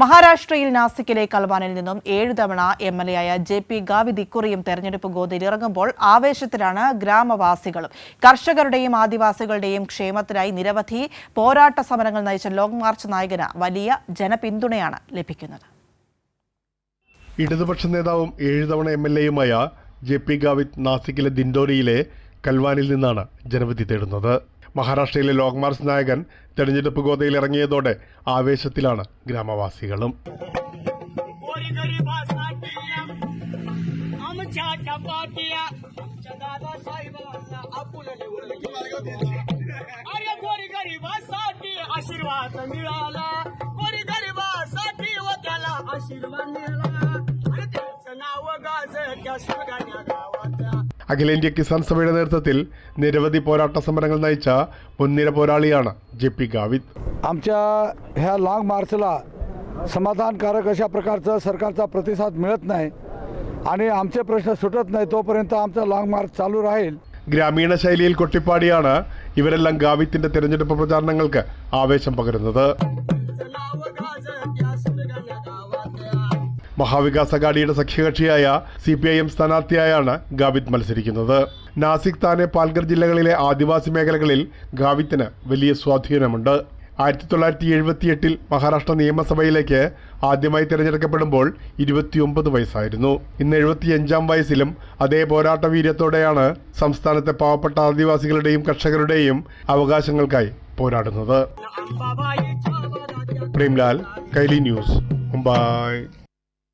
മഹാരാഷ്ട്രയിൽ നാസിക്കിലെ കൽവാനിൽ നിന്നും ഏഴു തവണ എം എൽ എ ആയ ജെ പി ഗാവിദ് ഇക്കുറിയും തെരഞ്ഞെടുപ്പ് ഗോതിയിലിറങ്ങുമ്പോൾ ആവേശത്തിലാണ് ഗ്രാമവാസികളും. കർഷകരുടെയും ആദിവാസികളുടെയും ക്ഷേമത്തിനായി നിരവധി പോരാട്ട സമരങ്ങൾ നയിച്ച ലോങ് മാർച്ച് നായകന് വലിയ ജനപിന്തുണയാണ് ലഭിക്കുന്നത്. ഇടതുപക്ഷ നേതാവും ഏഴു തവണ എം എൽ എയുമായ ജെ പി ഗാവിദ് നാസിക്കിലെ ദിൻഡോരിയിലെ കൽവാനിൽ നിന്നാണ് ജനവിധി തേടുന്നത്. മഹാരാഷ്ട്രയിലെ ലോങ് മാർച്ച് നായകൻ തെരഞ്ഞെടുപ്പ് ഗോതയിൽ ഇറങ്ങിയതോടെ ആവേശത്തിലാണ് ഗ്രാമവാസികളും गोरगरिबासाठी आमच्या टपाटिया आमच्या दादासाहेबांना आपुलं निवडलं अरे गोरगरिबासाठी आशीर्वाद मिळाला गोरगरिबासाठी व त्याला आशीर्वाद मिळाला अरे त्याचं नाव गाज त्या सुरगाण्या गावातल्या അഖിലേന്ത്യാ കിസാൻ സഭയുടെ നേതൃത്വത്തിൽ നിരവധി പോരാട്ട സമരങ്ങൾ നയിച്ച മുൻനിര പോരാളിയാണ് ജെ പി ഗാവിദ് आमच्या ह्या लाँग मार्चला समाधानकारक अशा प्रकारचं सरकारचा प्रतिसाद मिळत नाही आणि आमचे प्रश्न सुटत नाही तोपर्यंत आमचा लाँग मार्च चालू राहील ഗ്രാമീണ ശൈലിയിൽ കൊട്ടിപ്പാടിയാണ് ഇവരെല്ലാം ഗാവിത്തിന്റെ തെരഞ്ഞെടുപ്പ് പ്രചാരണങ്ങൾക്ക് ആവേശം പകരുന്നത് മഹാവികാസ് അഗാഡിയുടെ സഖ്യകക്ഷിയായ സി പി ഐ എം സ്ഥാനാർത്ഥിയായാണ് ഗാവിത് മത്സരിക്കുന്നത്. നാസിക് താനെ പാൽഗർ ജില്ലകളിലെ ആദിവാസി മേഖലകളിൽ ഗാവിത്തിന് വലിയ സ്വാധീനമുണ്ട്. ആയിരത്തി തൊള്ളായിരത്തി എഴുപത്തിയെട്ടിൽ മഹാരാഷ്ട്ര നിയമസഭയിലേക്ക് ആദ്യമായി തിരഞ്ഞെടുക്കപ്പെടുമ്പോൾ ഇരുപത്തിയൊമ്പത് വയസ്സായിരുന്നു. ഇന്ന് എഴുപത്തിയഞ്ചാം വയസ്സിലും അതേ പോരാട്ട വീര്യത്തോടെയാണ് സംസ്ഥാനത്തെ പാവപ്പെട്ട ആദിവാസികളുടെയും കർഷകരുടെയും അവകാശങ്ങൾക്കായി പോരാടുന്നത്. പ്രേംലാൽ കൈലി ന്യൂസ് മുംബൈ.